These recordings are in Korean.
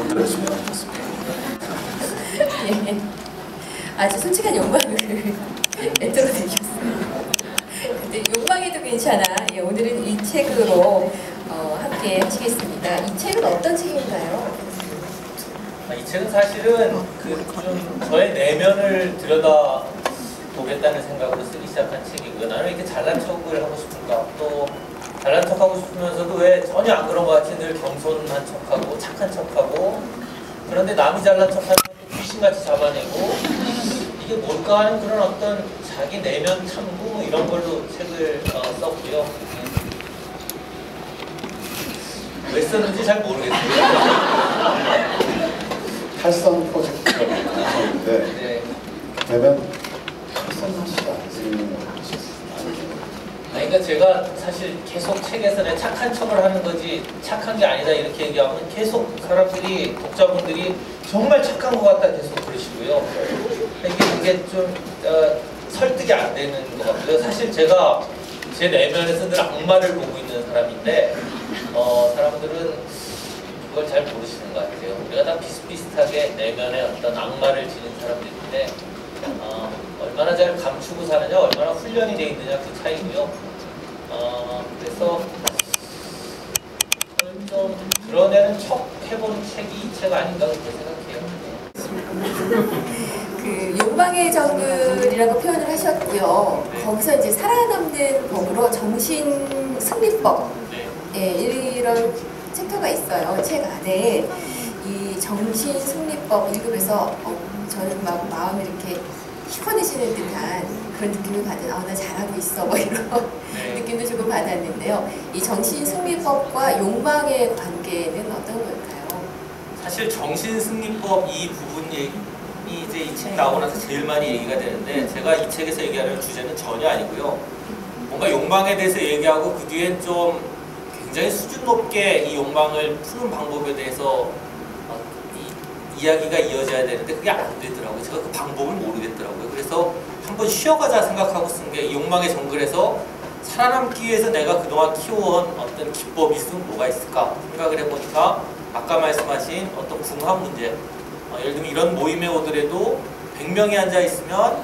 못 들어주시면 좋겠습니다. 예. 아주 솔직한 욕망을 애들어드리셨어요. 근데 욕망해도 괜찮아. 예, 오늘은 이 책으로 어, 함께 하시겠습니다. 이 책은 어떤 책인가요? 아, 이 책은 사실은 그 좀 저의 내면을 들여다 보겠다는 생각으로 쓰기 시작한 책이고요. 나는 이렇게 잘난 척을 하고 싶은가 또 잘난 척하고 싶으면서도 왜 전혀 안 그런 것 같이 늘 겸손한 척하고 착한 척하고 그런데 남이 잘난 척하는 것도 귀신같이 잡아내고 이게 뭘까 하는 그런 어떤 자기 내면 탐구 뭐 이런 걸로 책을 어, 썼고요. 왜 썼는지 잘 모르겠어요. 탈선 프로젝트가 있는데 네. 되면 탈선하시지 않으시는 거 아니, 그러니까 제가 사실 계속 책에서 내 착한 척을 하는 거지 착한 게 아니다 이렇게 얘기하면 계속 사람들이 독자분들이 정말 착한 것 같다 계속 그러시고요. 이게 이게 좀 어, 설득이 안 되는 것 같고요. 사실 제가 제 내면에서 늘 악마를 보고 있는 사람인데 어, 사람들은 그걸 잘 모르시는 것 같아요. 우리가 다 비슷비슷하게 내면에 어떤 악마를 지닌 사람들인데 어, 얼마나 잘 감추고 사느냐, 얼마나 훈련이 돼 있느냐 그 차이고요. 어, 그래서 좀 드러내는 척 해본 책이 이 책 아닌가 그렇게 생각해요. 그 욕망의 정글이라고 표현을 하셨고요. 거기서 이제 살아남는 법으로 정신 승리법 네. 예, 이런 챕터가 있어요. 책 안에 이 정신 승리법 1급에서 어, 저는 막 마음이 이렇게 시원해지는 듯한 그런 느낌을 받은 아, 나 잘하고 있어 뭐 이런 네. 느낌도 조금 받았는데요. 이 정신 승리법과 욕망의 관계는 어떤 걸까요? 사실 정신승리법 이 부분이 이제 이 책 나오고 나서 제일 많이 얘기가 되는데 제가 이 책에서 얘기하는 주제는 전혀 아니고요. 뭔가 욕망에 대해서 얘기하고 그 뒤에 좀 굉장히 수준 높게 이 욕망을 푸는 방법에 대해서 어, 이, 이야기가 이어져야 되는데 그게 안 되더라고요. 제가 그 방법을 모르겠더라고요. 쉬어가자 생각하고 쓴게이 욕망의 정글에서 살아남기 위해서 내가 그동안 키워온 어떤 기법이 있으면 뭐가 있을까 생각을 해보니까 아까 말씀하신 어떤 궁합 문제. 어, 예를 들면 이런 모임에 오더라도 100명이 앉아 있으면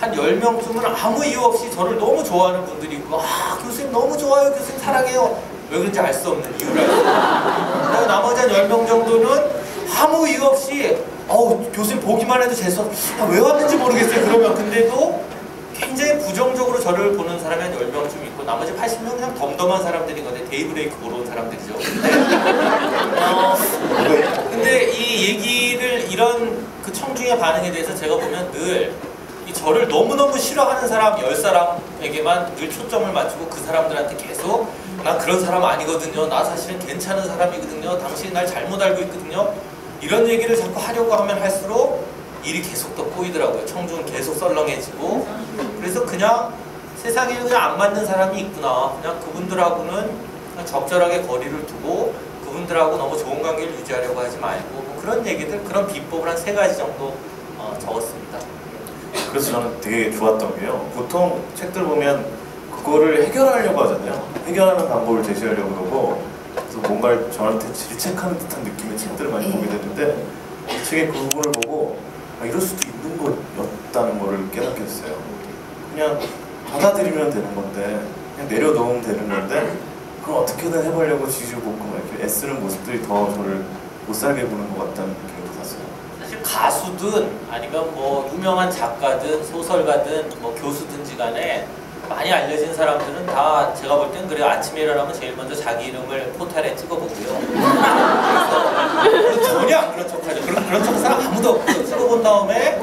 한 10명쯤은 아무 이유 없이 저를 너무 좋아하는 분들이 있고 아 교수님 너무 좋아요 교수님 사랑해요. 왜 그런지 알 수 없는 이유를. 알수 나머지 한 10명 정도는 아무 이유 없이 어우 교수님 보기만 해도 재수 아, 왜 왔는지 모르겠어요 그러면 근데도 굉장히 부정적으로 저를 보는 사람이 한 10명쯤 있고 나머지 80명은 그냥 덤덤한 사람들이거든요 데이브레이크 보러 온 사람들이죠 근데, 어, 근데 이 얘기를 이런 그 청중의 반응에 대해서 제가 보면 늘 이 저를 너무너무 싫어하는 사람 10사람에게만 늘 초점을 맞추고 그 사람들한테 계속 나 그런 사람 아니거든요. 나 사실은 괜찮은 사람이거든요. 당신이 날 잘못 알고 있거든요. 이런 얘기를 자꾸 하려고 하면 할수록 일이 계속 더 꼬이더라고요. 청중은 계속 썰렁해지고 그래서 그냥 세상에 그냥 안 맞는 사람이 있구나. 그냥 그분들하고는 그냥 적절하게 거리를 두고 그분들하고 너무 좋은 관계를 유지하려고 하지 말고 뭐 그런 얘기들 그런 비법을 한 세 가지 정도 어, 적었습니다. 그래서 저는 되게 좋았던 게요. 보통 책들 보면 그거를 해결하려고 하잖아요. 해결하는 방법을 제시하려고 그러고 그래서 뭔가를 저한테 질책하는 듯한 느낌의 책들을 많이 예. 보게 되는데 이 책의 그 부분을 보고 아, 이럴 수도 있는 거였다는 거를 깨닫게 됐어요. 그냥 받아들이면 되는 건데 그냥 내려놓으면 되는 건데 그걸 어떻게든 해보려고 지지볶고 막 애쓰는 모습들이 더 저를 못 살게 보는 것 같다는 느낌을 받았어요. 사실 가수든 아니면 뭐 유명한 작가든 소설가든 뭐 교수든지 간에 많이 알려진 사람들은 다 제가 볼 땐 그래요. 아침에 일어나면 제일 먼저 자기 이름을 포탈에 찍어보고요. 그래서 전혀 안 그런 척하죠. 그런, 그런 척 사람 아무도 없고 찍어본 다음에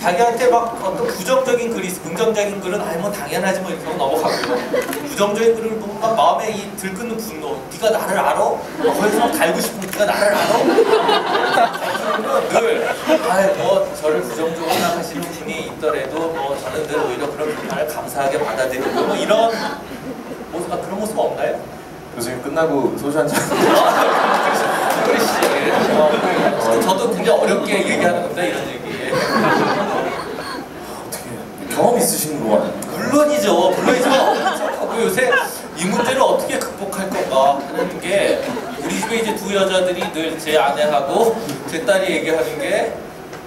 자기한테 막 어떤 부정적인 글이 있어. 긍정적인 글은 아니 뭐 당연하지 뭐 이렇게 넘어가고요. 부정적인 글을 보면 막 마음에 이 들끓는 분노. 네가 나를 알아? 막 거기서 막 달고 싶은 네가 나를 알아? 늘, 아이 뭐 저를 부정적으로 생각하시는 분이 있더라도 뭐 저는 늘 오히려 그런 비판을 감사하게 받아들이고 뭐 이런 모습, 아, 그런 모습 없나요? 교수님 끝나고 소주 한 잔 그러시 어, 저도 굉장히 어렵게 얘기하는 겁니다 이런 얘기. 어떻게 경험 있으신 거 같아요. 물론이죠, 물론이죠. 하고 요새 이 문제를 어떻게 극복할 건가 하는 게 우리 집에 이제 두 여자들이 늘 제 아내하고 제 딸이 얘기하는 게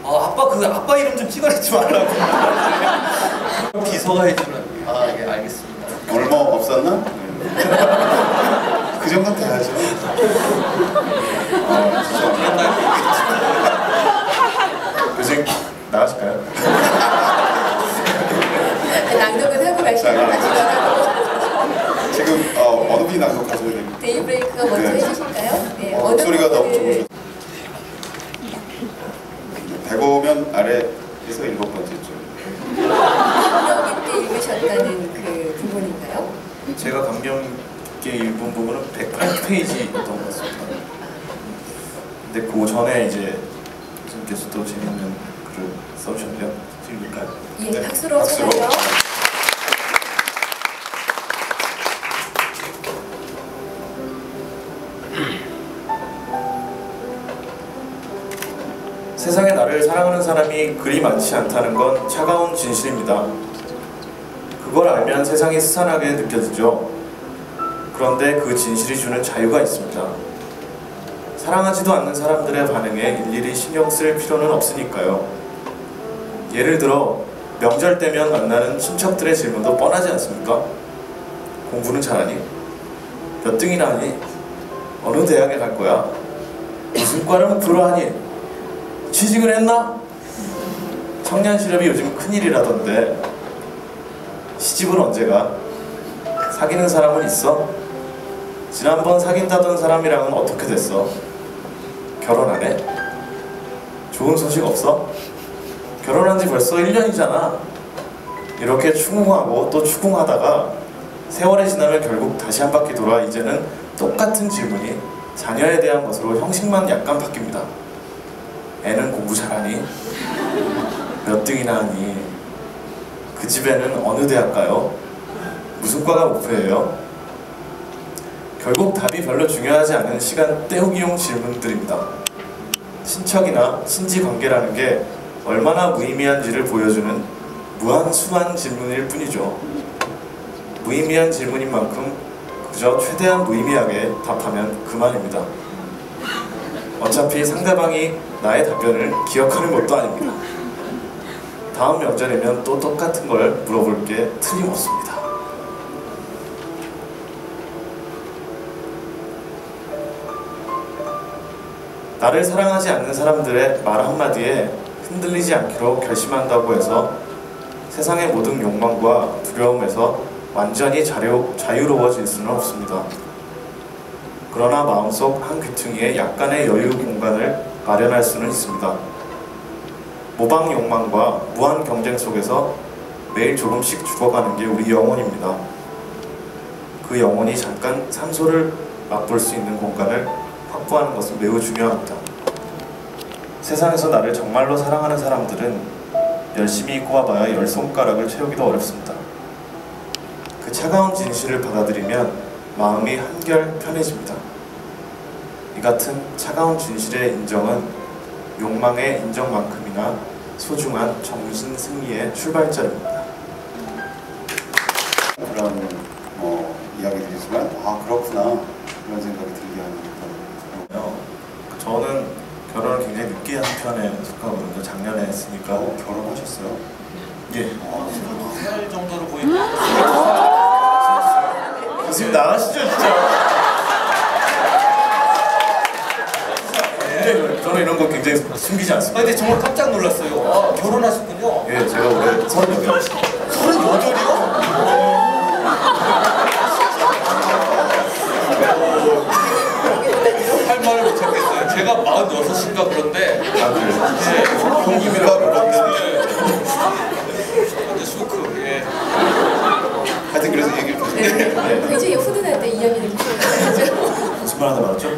어, 아빠 그 아빠 이름 좀 찍어내지 말라고 비서가 해주는 아 예 알겠습니다 오늘 뭐 없었나? 그 정도 돼야죠. 아, 나가실까요? 낭독은 하고 가시더라고. 지금 어, 어느 분이 낭독하셔야 됩니까? 데이브레이크가 먼저 네. 해주실까요? 네. 어, 어느 목소리가 너무 대고면 아래에서 일곱 번째 줄. 감명깊게 읽으셨다는 그 부분인가요? 제가 감명 깊게 읽은 부분은 108페이지였던 것 같습니다. 근데 그 전에 이제 교수님께서 또 재밌는 글을 써주셨네요. 읽을까요? 예, 네, 박수로 박수로. 세상에 나를 사랑하는 사람이 그리 많지 않다는 건 차가운 진실입니다. 그걸 알면 세상이 스산하게 느껴지죠. 그런데 그 진실이 주는 자유가 있습니다. 사랑하지도 않는 사람들의 반응에 일일이 신경 쓸 필요는 없으니까요. 예를 들어 명절 때면 만나는 친척들의 질문도 뻔하지 않습니까? 공부는 잘하니? 몇 등이나 하니? 어느 대학에 갈 거야? 무슨 과를 목표로 하니? 취직을 했나? 청년 실업이 요즘 큰일이라던데 시집은 언제 가? 사귀는 사람은 있어? 지난번 사귄다던 사람이랑은 어떻게 됐어? 결혼 안 해? 좋은 소식 없어? 결혼한 지 벌써 1년이잖아 이렇게 추궁하고 또 추궁하다가 세월이 지나면 결국 다시 한 바퀴 돌아 이제는 똑같은 질문이 자녀에 대한 것으로 형식만 약간 바뀝니다 애는 공부 잘하니? 몇 등이나 하니? 그 집에는 어느 대학 가요? 무슨 과가 목표예요? 결국 답이 별로 중요하지 않은 시간 때우기용 질문들입니다. 친척이나 친지 관계라는 게 얼마나 무의미한지를 보여주는 무한수한 질문일 뿐이죠. 무의미한 질문인 만큼 그저 최대한 무의미하게 답하면 그만입니다. 어차피 상대방이 나의 답변을 기억하는 것도 아닙니다. 다음 명절이면 또 똑같은 걸 물어볼 게 틀림없습니다. 나를 사랑하지 않는 사람들의 말 한마디에 흔들리지 않기로 결심한다고 해서 세상의 모든 욕망과 두려움에서 완전히 자유, 자유로워질 수는 없습니다. 그러나 마음속 한 귀퉁이에 약간의 여유 공간을 마련할 수는 있습니다. 모방 욕망과 무한 경쟁 속에서 매일 조금씩 죽어가는 게 우리 영혼입니다. 그 영혼이 잠깐 산소를 맛볼 수 있는 공간을 확보하는 것은 매우 중요합니다. 세상에서 나를 정말로 사랑하는 사람들은 열심히 꼬아봐야 열 손가락을 채우기도 어렵습니다. 그 차가운 진실을 받아들이면 마음이 한결 편해집니다. 이 같은 차가운 진실의 인정은 욕망의 인정만큼 이나 소중한 정신 승리의 출발점입니다. 그런 뭐 이야기들이지만 아 그렇구나 이런 생각이 들게 하는 그런 어, 저는 결혼을 굉장히 늦게 한 편에 속하거든요. 작년에 했으니까. 어, 결혼하셨어요? 예. 살 정도로 보이고 교수님 나가시죠 진짜. 굉장히 저는 이런 거 굉장히 숨기지 아 않습니다. 근데 정말 깜짝 놀랐어요 아, 결혼하셨군요 예, 제가 올해 서른 여덟. 서른 여덟이요? 할 말을 못 찾겠어요 제가 46인가 그런데 아 그래요? 예. 형님이라 그러는데 완전 쇼크 예. 하여튼 그래서 얘기를 네. 굉장히 훈훈할 때 이야기를 계속 거짓말 하다 말았죠?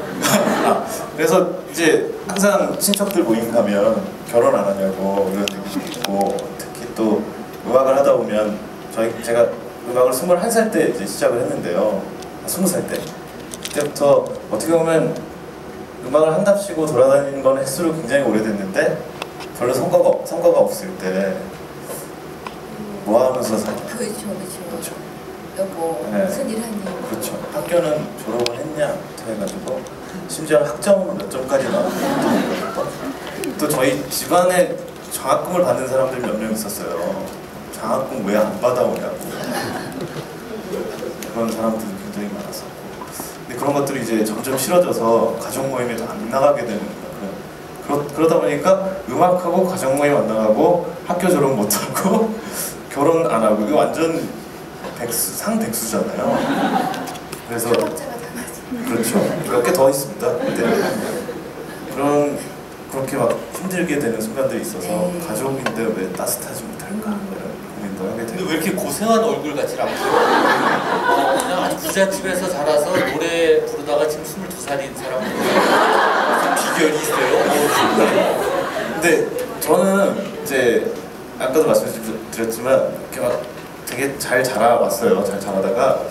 아, 그래서 이제 항상 친척들 모임 가면 결혼 안 하냐고 이런 얘기도 있고 특히 또 음악을 하다 보면 저희 제가 음악을 21살 때 이제 시작을 했는데요. 아, 20살 때. 그때부터 어떻게 보면 음악을 한답시고 돌아다니는 건 횟수로 굉장히 오래됐는데 별로 성과가, 없- 성과가 없을 때 뭐 하면서 살 그렇죠, 그렇죠. 그렇죠. 여보 네. 무슨 일 하니? 그렇죠. 학교는 졸업을 했냐? 해가지고 심지어 학점 몇 점까지 나왔고 또 저희 집안에 장학금을 받는 사람들 몇 명 있었어요. 장학금 왜 안 받아오냐고 그런 사람들이 굉장히 많았었고 근데 그런 것들이 이제 점점 싫어져서 가족 모임에도 안 나가게 되는 거예요. 그러, 그러 다 보니까 음악하고 가족 모임 안 나가고 학교 졸업 못 하고 결혼 안 하고 이거 완전 백수 상백수잖아요. 그래서 다 맞아. 그렇죠. 몇 개 더 있습니다. 근데 그런 그렇게 막 힘들게 되는 순간들이 있어서 네. 가족인데 왜 따뜻하지 못할까 고민도 하게 근데 되고 왜 이렇게 고생한 얼굴 같지 않고 그냥 부잣집에서 자라서 노래 부르다가 지금 22살인 사람 비결이 있어요? 뭐, 근데 저는 이제 아까도 말씀드렸지만 이렇게 막 되게 잘 자라왔어요. 잘 자라다가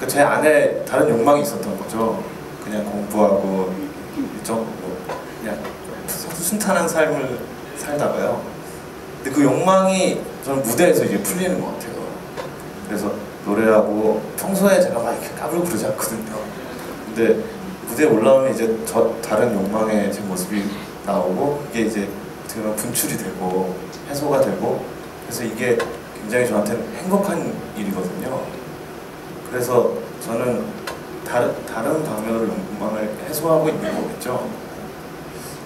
그제 안에 다른 욕망이 있었던 거죠. 그냥 공부하고 좀뭐 그냥 순탄한 삶을 살다가요. 근데 그 욕망이 저는 무대에서 이제 풀리는 것 같아요. 그래서 노래하고 평소에 제가 막 이렇게 까불고 그러지 않거든요. 근데 무대에 올라오면 이제 저 다른 욕망의 제 모습이 나오고 이게 이제 어떻게 분출이 되고 해소가 되고 그래서 이게 굉장히 저한테는 행복한 일이거든요. 그래서 저는 다른 다른 방면으로 욕망을 해소하고 있는 거겠죠.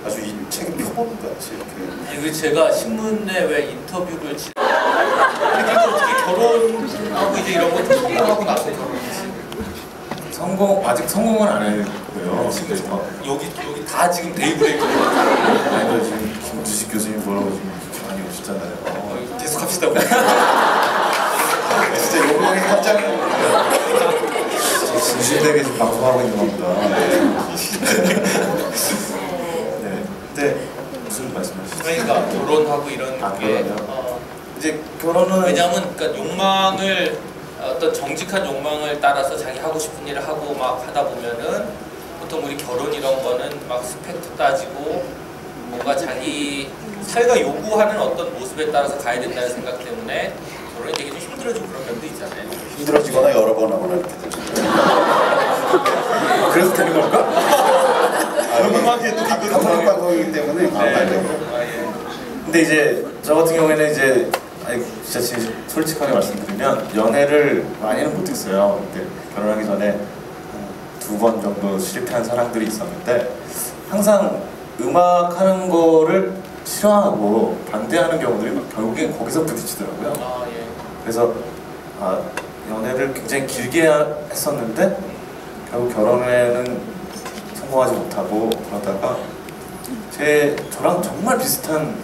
아주 이 책의 표본 같이 이렇게 아니 그 제가 신문에 왜 인터뷰를 지... 근데 어떻게 결혼하고 이제 이런 거 성공하고 나서? 성공 아직 성공은 안 했고요. 지금 근데 막 여기 여기 다 지금 데이브레이크 아니요 지금 김주식 교수님 보러 지금 많이 오셨잖아요. 어, 계속 합시다. 진짜 욕망이 깜짝 진실되게 지금 방송하고 있는 겁니다. 네. 근데 무슨 말씀하시죠? 그러니까 결혼하고 이런 아, 게 결혼이요? 어, 이제 결혼은 왜냐하면 그러니까 욕망을 어떤 정직한 욕망을 따라서 자기 하고 싶은 일을 하고 막 하다 보면은 보통 우리 결혼 이런 거는 막 스펙도 따지고 뭔가 자기 사회가 요구하는 어떤 모습에 따라서 가야 된다는 생각 때문에 결혼이 되게 좀 힘들어지고 그런 면도 있잖아요. 힘들어지거나 여러 번 하거나 이렇게 되죠. 그래서 되는 걸까? 아, 음악에 또 가끔 방송이기 때문에 아, 맞아요. 아, 예. 근데 이제 저 같은 경우에는 이제 아니 진짜 진- 솔직하게 말씀드리면 연애를 많이는 못했어요. 근데 결혼하기 전에 두 번 정도 실패한 사람들이 있었는데 항상 음악 하는 거를 싫어하고 반대하는 경우들이 막 결국엔 거기서 부딪히더라고요. 아, 예. 그래서 아, 연애를 굉장히 길게 하- 했었는데 결국 결혼에는 성공하지 못하고 그러다가 제 저랑 정말 비슷한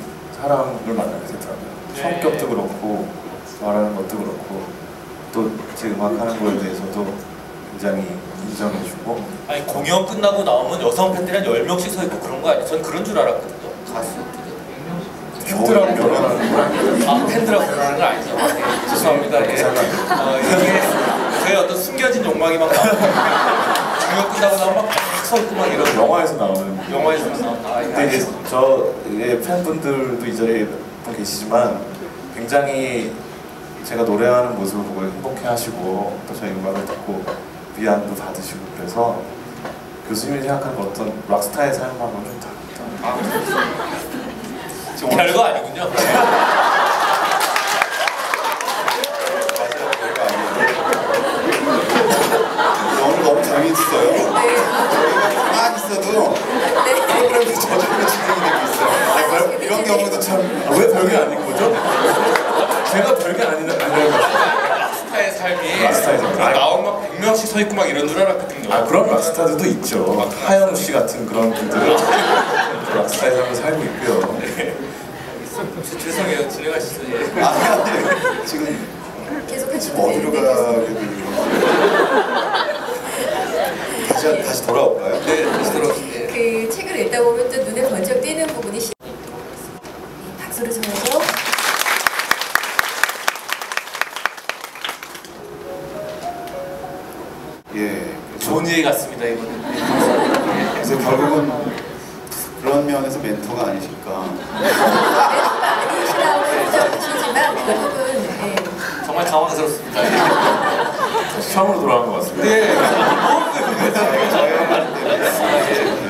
사람을 만나게 되더라고요. 네. 성격도 그렇고 말하는 것도 그렇고 또 제 음악하는 거에 대해서도 굉장히 인정해주고 아니 공연 끝나고 나오면 여성 팬들이 한 10명씩 서 있고 그런 거 아니에요? 전 그런 줄 알았거든요. 가수. 팬들하고 결혼하는 아, 팬들하고 결혼하는 거 아니죠? 아, 네. 죄송합니다. 예. 어, 이게 저의 어떤 숨겨진 욕망이 막 나오고 끝나고 나면 막서 있고 막 이런 영화에서 나오는 영화에서만 나온다. 아, 예, 근데 이제. 저 예, 팬분들도 이 자리에 분 계시지만 굉장히 제가 노래하는 모습을 보고 행복해하시고 또 저희 음악을 듣고 위안도 받으시고 그래서 교수님이 생각하는 어떤 락스타의 삶하고는 좀 다릅니다. 아, 별거 아니군요. 아니에요. 오늘 너무 재밌어요. 네. 저희가 가만히 있어도 네. 프로그램이 저절로 진행이 되고 있어요. 아, 별- 이런 경우도 참 아, 왜 별게 아닌 거죠? 제가 별게 아닌 아니라고 락스타의 삶이 락스타의 삶. 막 나오면 막 100명씩 서 있고 막 이런 줄 알았거든요. 아 그런 락스타들도 있죠. 하영우 씨 같은 그런 분들은 락스타의 삶을 살고 있고요. 죄송해요. 진행하시죠. 예. 아, 아니, 지금 계속 지금 어디로. 가게 되는 다시 다시 돌아올까요? 네, 다시 들어오세요. 그 책을 읽다 보면 또 눈에 번쩍 띄는 부분이 시... 네, 박수를 쳐서 예. 좋은 얘기 같습니다, 이거는. 그래서 결국은 그런 면에서 멘토가 아니실까. 생각하시지만 결국은 예, 정말 당황스럽습니다. 처음으로 돌아간 것 같습니다. 네. 저희가 말인데